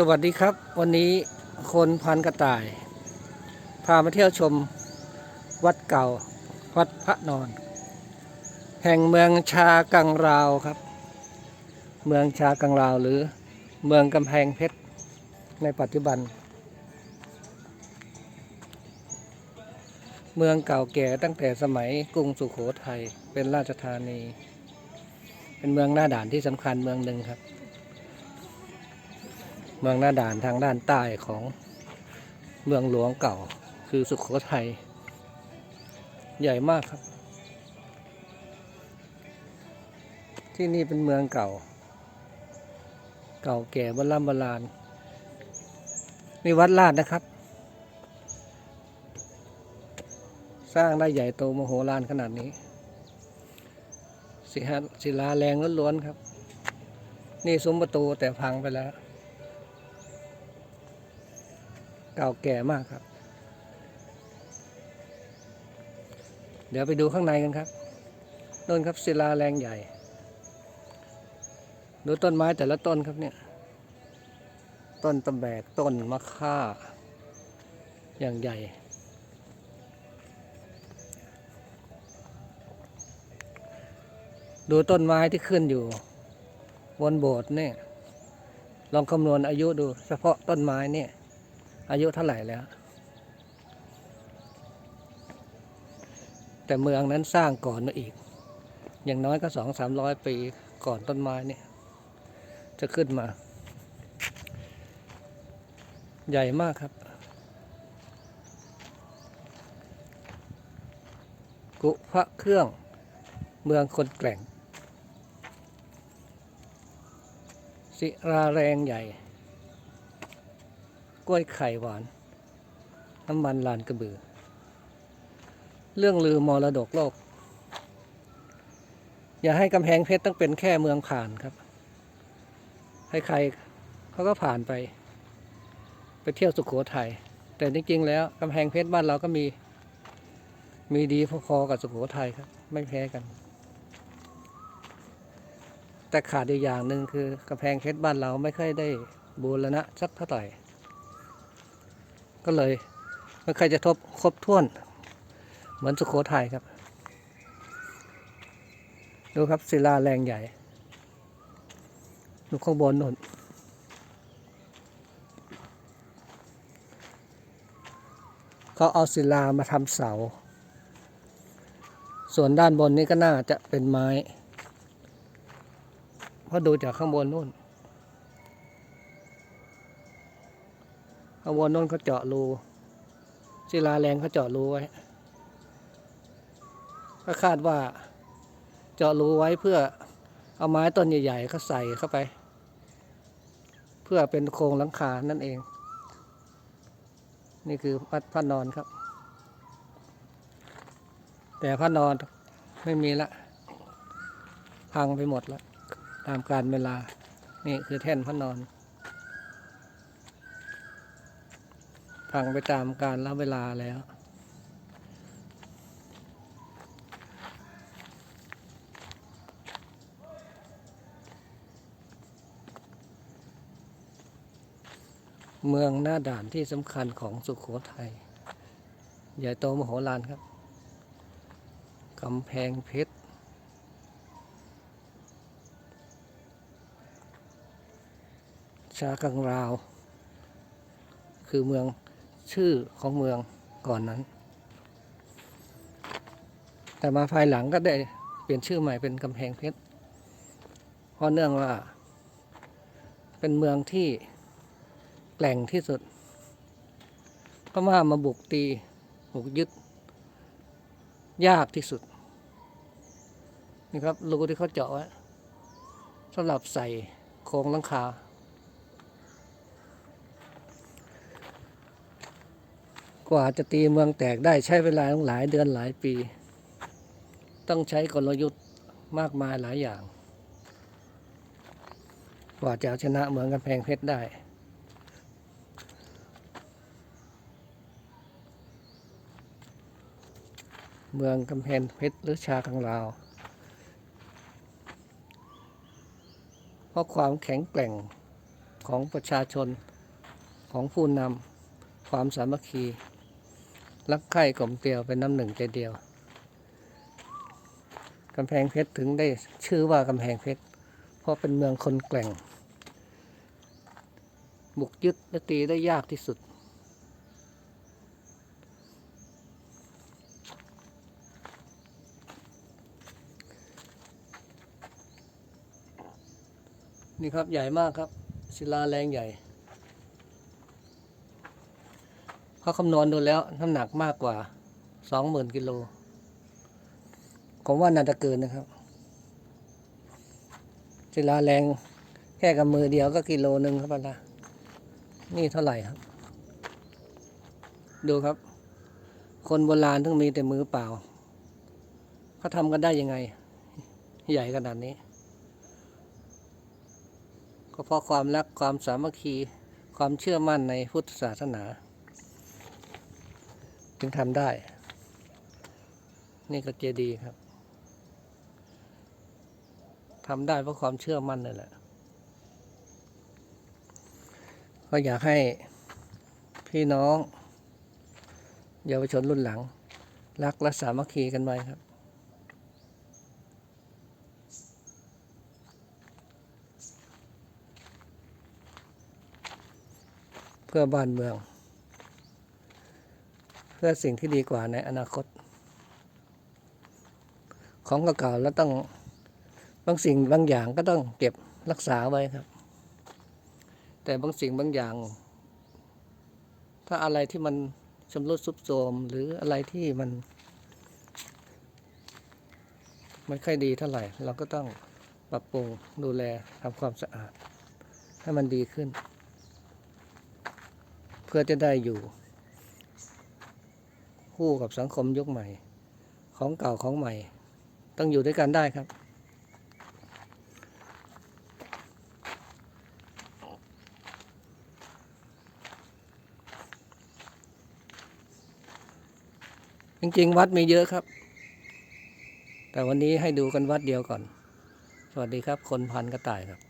สวัสดีครับ วันนี้คนพันกระต่าย พามาเที่ยวชมวัดเก่า วัดพระนอน แห่งเมืองชากังราวครับ เมืองชากังราวหรือเมืองกำแพงเพชรในปัจจุบัน เมืองเก่าแก่ตั้งแต่สมัยกรุงสุขโขทัยเป็นราชธานี เป็นเมืองหน้าด่านที่สำคัญเมืองหนึ่งครับ เมืองหน้าด่านทางด้านใต้ของเมืองหลวงเก่า คือสุขโขทัยใหญ่มากครับ ที่นี่เป็นเมืองเก่า เก่าแก่โบราณโบราณมีวัดลาดนะครับ สร้างได้ใหญ่โตมโหฬารขนาดนี้ศิลาแรงล้วนๆครับ นี่ซุ้มประตูแต่พังไปแล้ว เก่าแก่มากครับ เดี๋ยวไปดูข้างในกันครับต้นครับศิลาแรงใหญ่ ดูต้นไม้แต่ละต้นครับเนี่ย ต้นตะแบกต้นมะค่า อย่างใหญ่ดูต้นไม้ที่ขึ้นอยู่ บนโบสถ์เนี่ย ลองคำนวณอายุดู เฉพาะต้นไม้เนี่ย อายุเท่าไหร่แล้ว แต่เมืองนั้นสร้างก่อนมาอีก อย่างน้อยก็สองสามร้อยปีก่อนต้นไม้เนี่ยจะขึ้นมา ใหญ่มากครับ กุพระเครื่องเมืองคนแกร่งศิราแรงใหญ่ กล้วยไข่หวาน น้ำมันลานกระบือ เรื่องลือมรดกโลก อย่าให้กำแพงเพชรต้องเป็นแค่เมืองผ่านครับ ให้ใครเขาก็ผ่านไป ไปเที่ยวสุขโขทัยแต่จริงๆแล้วกำแพงเพชรบ้านเราก็มี มีดีพอๆกับสุขโขทัยครับ ไม่แพ้กัน แต่ขาดอีกอย่างหนึ่งคือกำแพงเพชรบ้านเราไม่ค่อยได้บูรณะสักเท่าไหร่ ก็เลยไม่ค่อยจะทบครบถ้วน เหมือนสุโขทัยครับ ดูครับศิลาแรงใหญ่ ดูข้างบนนนเขาเอาศิลามาทำเสา ส่วนด้านบนนี้ก็น่าจะเป็นไม้ เพราะดูจากข้างบนนู่น ข้างบนนู่นเขาเจาะรูศิลาแรงเขาเจาะรูไว้ก็คาดว่าเจาะรูไว้เพื่อเอาไม้ต้นใหญ่ๆเขาใส่เข้าไป เพื่อเป็นโครงหลังคานั่นเอง นี่คือพัดพระนอนครับ แต่พระนอนไม่มีละ พังไปหมดล้วตามการเวลา นี่คือแท่นพระนอน พังไปตามการละเวลาแล้ว เมืองหน้าด่านที่สำคัญของสุขโขทัย ใหญ่โตมโหฬารครับกำแพงเพชรชากังราว คือเมือง ชื่อของเมืองก่อนนั้น แต่มาภายหลังก็ได้เปลี่ยนชื่อใหม่เป็นกำแพงเพชร เพราะเนื่องว่า เป็นเมืองที่แกล่งที่สุดพม่ามาบุกตีบุกยึด ยากที่สุด นี่ครับรูที่เขาเจาะไว้สำหรับใส่โครงลังคา กว่าจะตีเมืองแตกได้ใช้เวลาตั้งหลายเดือนหลายปี ต้องใช้กลยุทธ์มากมายหลายอย่าง กว่าจะเอาชนะเมืองกำแพงเพชรได้ เมืองกำแพงเพชรหรือชากังลาว เพราะความแข็งแกร่งของประชาชนของผู้นำความสามัคคี รักใคร่กลมเกลียวเป็นน้ำหนึ่งใจเดียวกำแพงเพชรถึงได้ชื่อว่ากำแพงเพชร เพราะเป็นเมืองคนแกร่ง บุกยึดและตีได้ยากที่สุด นี่ครับใหญ่มากครับศิลาแรงใหญ่ เขาคำนวณดูแล้วน้ำหนักมากกว่าสองหมื่นกิโล ผมว่าน่าจะเกินนะครับศิลาแรงแค่กับมือเดียวก็กิโลหนึ่งครับละนี่เท่าไหร่ครับ ดูครับ คนโบราณทั้งมีแต่มือเปล่าเขาทำกันได้ยังไง ใหญ่ขนาดนี้ ก็เพราะความรักความสามัคคีความเชื่อมั่นในพุทธศาสนา จึงทำได้ นี่ก็เจดีย์ครับทำได้เพราะความเชื่อมั่นนั่นแหละ ก็อยากให้พี่น้อง เยาวชนรุ่นหลัง รักและสามัคคีกันไว้ครับ เพื่อบ้านเมือง เพื่อสิ่งที่ดีกว่าในอนาคต ของเก่าๆแล้วต้องบางสิ่งบางอย่างก็ต้องเก็บรักษาไว้ครับ แต่บางสิ่งบางอย่าง ถ้าอะไรที่มันชำรุดทรุดโทรมหรืออะไรที่มันไม่ค่อยดีเท่าไหร่ เราก็ต้องปรับปรุงดูแลทำความสะอาด ให้มันดีขึ้น เพื่อจะได้อยู่ คู่กับสังคมยุคใหม่ ของเก่าของใหม่ ต้องอยู่ด้วยกันได้ครับ จริงๆ วัดมีเยอะครับ แต่วันนี้ให้ดูกันวัดเดียวก่อน สวัสดีครับ คนพันกระต่ายครับ